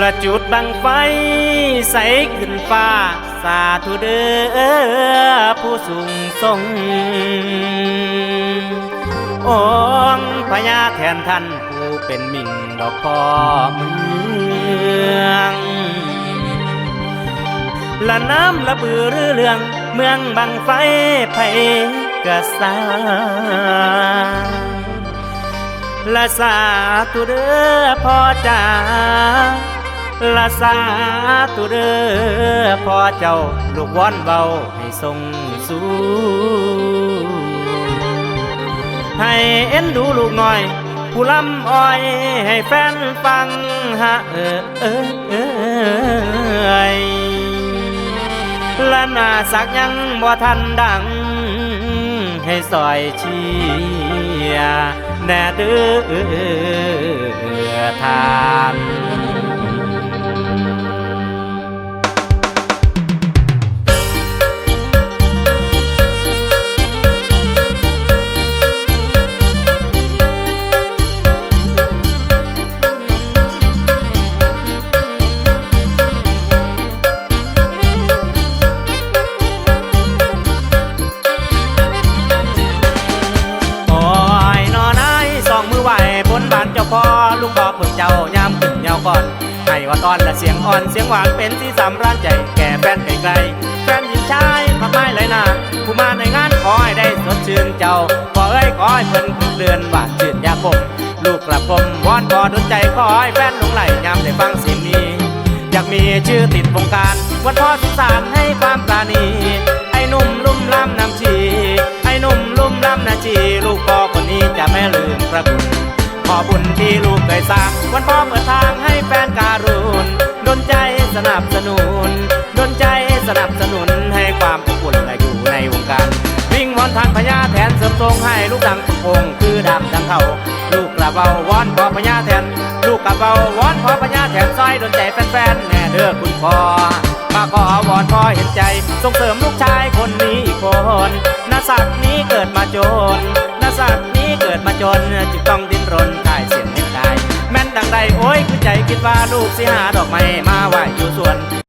ละจุดบังไฟใสขึ้นฟ้า สาธุเด้อผู้สูงทรงองพญาแทนท่านผู้เป็นมิ่งดอกพอเมืองละน้ำละบือรือเรื่อง เมืองบังไฟไผกระสาละสาธุเด้อพ่อจ๋า ละสาธุเด้อพอเจ้าลูกวอนเบาให้ทรงสูงให้เอ็นดูลูกหน่อย ผู้ลำอ้อยให้แฟนฟังฮะเออเออเออและนาสักยังบ่ทันดัง ให้ซอยเชียแน่เด้อทาน ให้ว่าตอนและเสียงอ่อนเสียงหวานเป็นที่สำราญใจ แก่แฟนไกลๆแฟนหญิงชายมากมายเลยนะผู้มาในงานขอให้ได้สดชื่นเจ้าขอเอ้ยขอให้เพิ่นคงเลือนหวานชื่นยาคมลูกกระผมวอนพอดนใจขอให้แฟนหลงไหลยามได้ฟังเสียงนี้ อยากมีชื่อติดวงการวันพ่อสงสารให้ความปราณีไอ้หนุ่มลุ่มล้ำน้ำชีไอ้หนุ่มลุ่มล้ำนาชีลูกพ่อคนนี้จะไม่ลืมพระคุณขอบุญที่ลูกเคยสร้างวันพ่อเปิดทางให้แฟนการุณดนใจสนั บสนุนดนใจสนับสนุนให้ความอบอุ่นและอยู่ในวงการ วิ่งวอนทางพญาแทนเสริมทรงให้ลูกดังทุกพงคือดำดังเขาลูกกระเบาวอนพอพญาแทน ลูกกระเบาวอนพอพญาแทนซอยดนใจแฟนๆแน่เด้อคุณพ่อมาขอวอนพ่อเห็นใจส่งเสริมลูกชายคนนี้อีกคนนาศักนี้เกิดมาจนนาศักนี้เกิดมาจนจึงต้องดิ้นรนได้เสียงไม่ได้แม่น ดังใดโอ้ยคือใจคิดว่าลูกสิหาดอกไม้มาไหวอยู่สวน